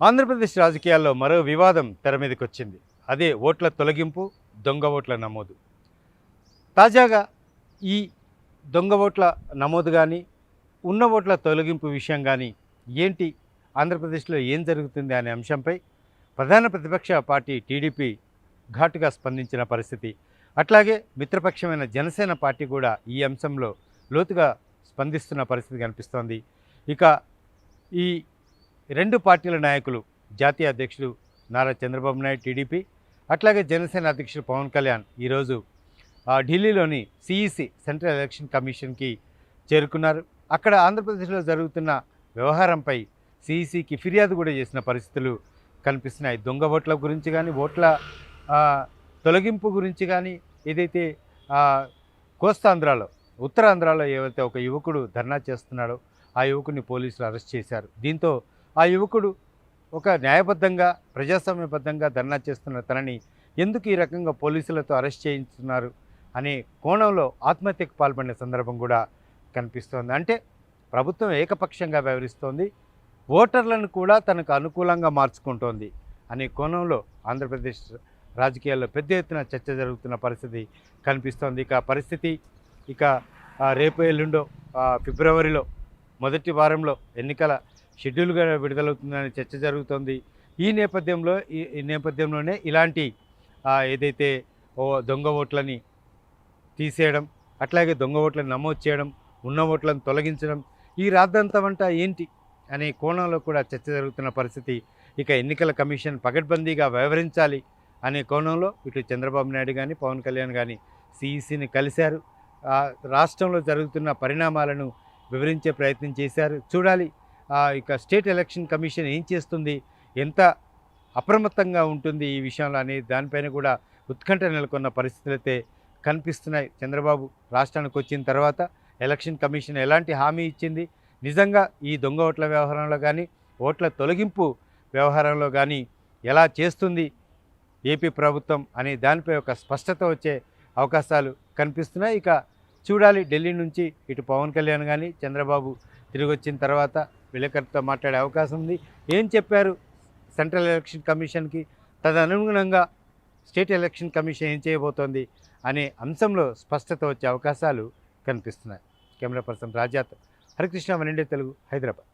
ఆంధ్రప్రదేశ్ రాజకీయాల్లో మరో వివాదం తెర మీదకొచ్చింది. అదే ఓట్ల తొలగింపు దొంగ ఓట్ల నమోదు. తాజాగా ఈ దొంగ ఓట్ల నమోదు కానీ ఉన్న ఓట్ల తొలగింపు విషయం కానీ ఏంటి ఆంధ్రప్రదేశ్లో ఏం జరుగుతుంది అనే అంశంపై ప్రధాన ప్రతిపక్ష పార్టీ టీడీపీ ఘాటుగా స్పందించిన పరిస్థితి. అట్లాగే మిత్రపక్షమైన జనసేన పార్టీ కూడా ఈ అంశంలో లోతుగా స్పందిస్తున్న పరిస్థితి కనిపిస్తోంది. ఇక ఈ రెండు పార్టీల నాయకులు జాతీయ అధ్యక్షుడు నారా చంద్రబాబు నాయుడు టీడీపీ అట్లాగే జనసేన అధ్యక్షుడు పవన్ కళ్యాణ్ ఈరోజు ఆ, ఢిల్లీలోని సిఈసి సెంట్రల్ ఎలక్షన్ కమిషన్కి చేరుకున్నారు. అక్కడ ఆంధ్రప్రదేశ్లో జరుగుతున్న వ్యవహారంపై సిఈసికి ఫిర్యాదు కూడా చేసిన పరిస్థితులు కనిపిస్తున్నాయి. దొంగ ఓట్ల గురించి కానీ ఓట్ల తొలగింపు గురించి కానీ ఏదైతే కోస్తాంధ్రాలో ఉత్తరాంధ్రాలో ఏవైతే ఒక యువకుడు ధర్నా చేస్తున్నాడో ఆ యువకుడిని పోలీసులు అరెస్ట్ చేశారు. దీంతో ఆ యువకుడు ఒక న్యాయబద్ధంగా ప్రజాస్వామ్యబద్ధంగా ధర్నా చేస్తున్న తనని ఎందుకు ఈ రకంగా పోలీసులతో అరెస్ట్ చేయించుతున్నారు అనే కోణంలో ఆత్మహత్యకు పాల్పడిన సందర్భం కూడా కనిపిస్తోంది. అంటే ప్రభుత్వం ఏకపక్షంగా వ్యవహరిస్తోంది. ఓటర్లను కూడా తనకు అనుకూలంగా మార్చుకుంటోంది అనే కోణంలో ఆంధ్రప్రదేశ్ రాజకీయాల్లో పెద్ద ఎత్తున చర్చ జరుగుతున్న పరిస్థితి కనిపిస్తోంది. ఇక పరిస్థితి ఇక రేపు ఎల్లుండో ఫిబ్రవరిలో మొదటి వారంలో ఎన్నికల షెడ్యూల్గా విడుదలవుతుందనే చర్చ జరుగుతోంది. ఈ నేపథ్యంలో ఈ నేపథ్యంలోనే ఇలాంటి ఏదైతే ఓ దొంగ ఓట్లని తీసేయడం అట్లాగే దొంగ ఓట్లను నమోదు చేయడం ఉన్న ఓట్లను తొలగించడం ఈ రాద్దంతమంటా ఏంటి అనే కోణంలో కూడా చర్చ జరుగుతున్న పరిస్థితి. ఇక ఎన్నికల కమిషన్ పకడ్బందీగా వ్యవహరించాలి అనే కోణంలో ఇటు చంద్రబాబు నాయుడు కానీ పవన్ కళ్యాణ్ కానీ సిఈసిని కలిశారు. రాష్ట్రంలో జరుగుతున్న పరిణామాలను వివరించే ప్రయత్నం చేశారు. చూడాలి ఇక స్టేట్ ఎలక్షన్ కమిషన్ ఏం చేస్తుంది? ఎంత అప్రమత్తంగా ఉంటుంది ఈ విషయంలో అనే దానిపైన కూడా ఉత్కంఠ నెలకొన్న పరిస్థితులు అయితే కనిపిస్తున్నాయి. చంద్రబాబు రాష్ట్రానికి వచ్చిన తర్వాత ఎలక్షన్ కమిషన్ ఎలాంటి హామీ ఇచ్చింది? నిజంగా ఈ దొంగ ఓట్ల వ్యవహారంలో కానీ ఓట్ల తొలగింపు వ్యవహారంలో కానీ ఎలా చేస్తుంది ఏపీ ప్రభుత్వం అనే దానిపై ఒక స్పష్టత వచ్చే అవకాశాలు కనిపిస్తున్నాయి. ఇక చూడాలి ఢిల్లీ నుంచి ఇటు పవన్ కళ్యాణ్ కానీ చంద్రబాబు తిరిగి వచ్చిన తర్వాత విలేకరులతో మాట్లాడే అవకాశం ఉంది. ఏం చెప్పారు సెంట్రల్ ఎలక్షన్ కమిషన్కి? తదనుగుణంగా స్టేట్ ఎలక్షన్ కమిషన్ ఏం చేయబోతోంది అనే అంశంలో స్పష్టత వచ్చే అవకాశాలు కనిపిస్తున్నాయి. Camera person Rajat Harikrishna Oneindia Telugu Hyderabad.